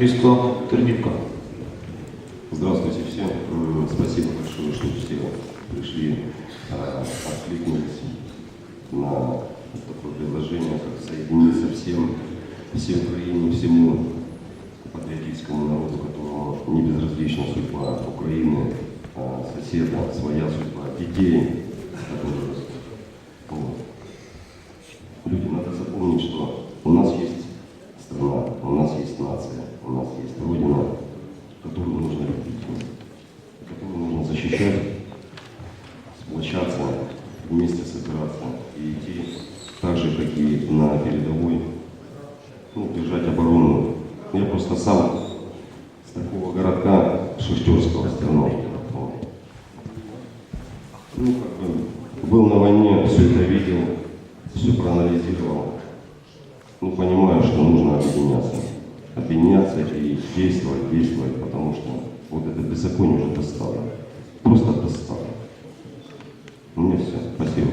місто Тернівка. Здравствуйте всем. М, Спасибо большое, что все пришли, а, откликнулись на такое предложение, как соединиться всем, всей Украине, всему патриотическому народу, которому не безразлична судьба Украины, а, соседа, своя судьба, детей, которые растут. Люди, надо запомнить, что у нас есть страна, у нас есть нация, у нас есть Родина, которую нужно любить, которую нужно защищать, сплочаться, вместе собираться и идти так же, как и на передовой, ну, держать оборону. Я просто сам с такого городка Шахтерского, Стерновки. Ну, как бы, был на войне, все это видел, все проанализировал. Ну, понимаю. Объединяться и действовать, действовать, потому что вот это беззаконие уже достало. Просто достало. Мне все. Спасибо.